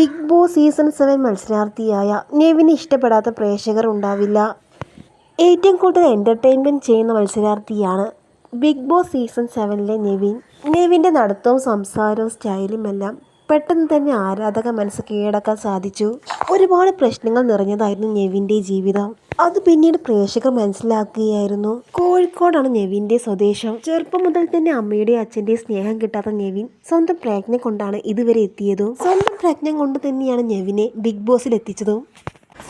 Big Boss season seven മത്സരാർത്ഥിയായ നെവിനെ ഇഷ്ടപ്പെടാത്ത പ്രേക്ഷകർ ഉണ്ടാവില്ല. ഏറ്റവും കൂടുതൽ എന്റർടൈൻമെന്റ് ചെയ്യുന്ന മത്സരാർത്ഥിയാണ് ബിഗ് ബോസ് സീസൺ സെവനിലെ നെവിൻ. നെവിന്റെ നടത്തവും സംസാരവും സ്റ്റൈലും എല്ലാം പെട്ടെന്ന് തന്നെ ആരാധക മനസ്സ് കീഴടക്കാൻ സാധിച്ചു. ഒരുപാട് പ്രശ്നങ്ങൾ നിറഞ്ഞതായിരുന്നു നെവിന്റെ ജീവിതം. അത് പിന്നീട് പ്രേക്ഷകർ മനസ്സിലാക്കുകയായിരുന്നു. കോഴിക്കോടാണ് നെവിന്റെ സ്വദേശം. ചെറുപ്പം മുതൽ തന്നെ അമ്മയുടെ അച്ഛന്റെ സ്നേഹം കിട്ടാത്ത നെവിൻ സ്വന്തം പ്രയത്നം കൊണ്ടാണ് ഇതുവരെ എത്തിയതും. സ്വന്തം പ്രയത്നം കൊണ്ട് തന്നെയാണ് നെവിനെ ബിഗ് ബോസിൽ എത്തിച്ചതും.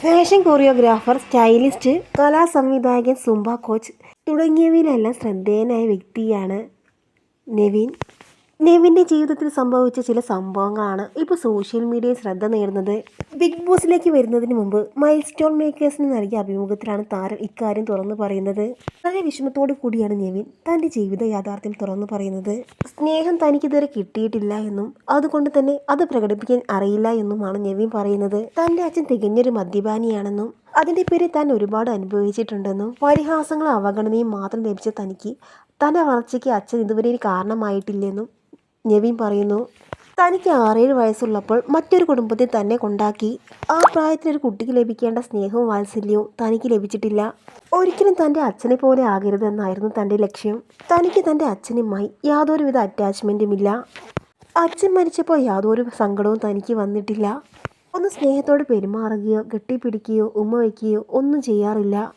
ഫാഷൻ കൊറിയോഗ്രാഫർ സ്റ്റൈലിസ്റ്റ് കലാ സംവിധായകൻ സുംബ കോച്ച് തുടങ്ങിയവയിലെല്ലാം ശ്രദ്ധേയനായ വ്യക്തിയാണ് നെവിൻ. നെവിന്റെ ജീവിതത്തിൽ സംഭവിച്ച ചില സംഭവങ്ങളാണ് ഇപ്പോൾ സോഷ്യൽ മീഡിയയിൽ ശ്രദ്ധ നേടുന്നത്. ബിഗ് ബോസിലേക്ക് വരുന്നതിന് മുമ്പ് മൈൽ സ്റ്റോൺ മേക്കേഴ്സിന് നൽകിയ അഭിമുഖത്തിലാണ് താരം ഇക്കാര്യം തുറന്നു പറയുന്നത്. വളരെ വിഷമത്തോടു കൂടിയാണ് നെവിൻ തന്റെ ജീവിത യാഥാർത്ഥ്യം തുറന്നു പറയുന്നത്. സ്നേഹം തനിക്ക് തനിക്കിതുവരെ കിട്ടിയിട്ടില്ല എന്നും അതുകൊണ്ട് തന്നെ അത് പ്രകടിപ്പിക്കാൻ അറിയില്ല എന്നുമാണ് നെവിൻ പറയുന്നത്. തന്റെ അച്ഛൻ തികഞ്ഞൊരു മദ്യപാനിയാണെന്നും അതിന്റെ പേരിൽ താൻ ഒരുപാട് അനുഭവിച്ചിട്ടുണ്ടെന്നും പരിഹാസങ്ങളും അവഗണനയും മാത്രം ലഭിച്ച തനിക്ക് തന്റെ വളർച്ചയ്ക്ക് അച്ഛൻ ഇതുവരെ കാരണമായിട്ടില്ലെന്നും നെവിൻ പറയുന്നു തനിക്ക് ആറേഴ് വയസ്സുള്ളപ്പോൾ മറ്റൊരു കുടുംബത്തിൽ തന്നെ കൊണ്ടാക്കി. ആ പ്രായത്തിൽ ഒരു കുട്ടിക്ക് ലഭിക്കേണ്ട സ്നേഹവും വാത്സല്യവും തനിക്ക് ലഭിച്ചിട്ടില്ല. ഒരിക്കലും തന്റെ അച്ഛനെ പോലെ ആകരുതെന്നായിരുന്നു തന്റെ ലക്ഷ്യം. തനിക്ക് തന്റെ അച്ഛനുമായി യാതൊരുവിധ അറ്റാച്ച്മെന്റും ഇല്ല അച്ഛൻ മരിച്ചപ്പോൾ യാതൊരു സങ്കടവും തനിക്ക് വന്നിട്ടില്ല. ഒന്ന് സ്നേഹത്തോട് പെരുമാറുകയോ കെട്ടിപ്പിടിക്കുകയോ ഉമ്മ വയ്ക്കുകയോ ഒന്നും ചെയ്യാറില്ല.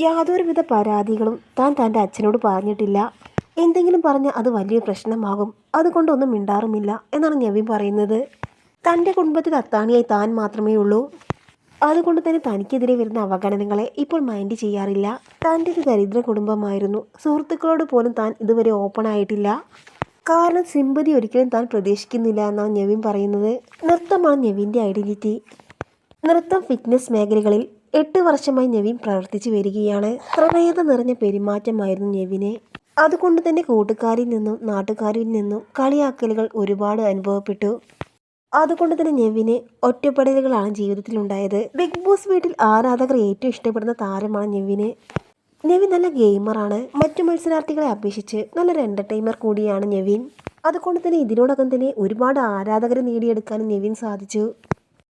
യാതൊരുവിധ പരാതികളും താൻ തന്റെ അച്ഛനോട് പറഞ്ഞിട്ടില്ല. എന്തെങ്കിലും പറഞ്ഞാൽ അത് വലിയ പ്രശ്നമാകും. അതുകൊണ്ടൊന്നും മിണ്ടാറുമില്ല എന്നാണ് നെവി പറയുന്നത്. തന്റെ കുടുംബത്തിൽ അത്താണിയായി താൻ മാത്രമേ ഉള്ളൂ. അതുകൊണ്ട് തന്നെ തനിക്കെതിരെ വരുന്ന അവഗണനകളെ ഇപ്പോൾ മൈൻഡ് ചെയ്യാറില്ല. തന്റെ ഒരു ദരിദ്ര കുടുംബമായിരുന്നു. സുഹൃത്തുക്കളോട് പോലും താൻ ഇതുവരെ ഓപ്പൺ ആയിട്ടില്ല. കാരണം സിമ്പതി ഒരിക്കലും താൻ പ്രതീക്ഷിക്കുന്നില്ല എന്നാണ് നെവിൻ പറയുന്നത്. നൃത്തമാണ് നെവിന്റെ ഐഡന്റിറ്റി നൃത്തം ഫിറ്റ്നസ് മേഖലകളിൽ എട്ട് വർഷമായി നെവിൻ പ്രവർത്തിച്ചു വരികയാണ്. പ്രണയത നിറഞ്ഞ പെരുമാറ്റമായിരുന്നു നെവിനെ അതുകൊണ്ട് തന്നെ കൂട്ടുകാരിൽ നിന്നും നാട്ടുകാരിൽ നിന്നും കളിയാക്കലുകൾ ഒരുപാട് അനുഭവപ്പെട്ടു. അതുകൊണ്ട് തന്നെ നെവിന് ഒറ്റപ്പെടലുകളാണ് ജീവിതത്തിൽ ഉണ്ടായത്. ബിഗ് ബോസ് വീട്ടിൽ ആരാധകർ ഏറ്റവും ഇഷ്ടപ്പെടുന്ന താരമാണ് നെവിന്. നെവിൻ നല്ല ഗെയിമറാണ് മറ്റു മത്സരാർത്ഥികളെ അപേക്ഷിച്ച് നല്ലൊരു എന്റർടൈനർ കൂടിയാണ് നെവിൻ. അതുകൊണ്ട് തന്നെ ഇതിനോടകം തന്നെ ഒരുപാട് ആരാധകരെ നേടിയെടുക്കാനും നെവിൻ സാധിച്ചു.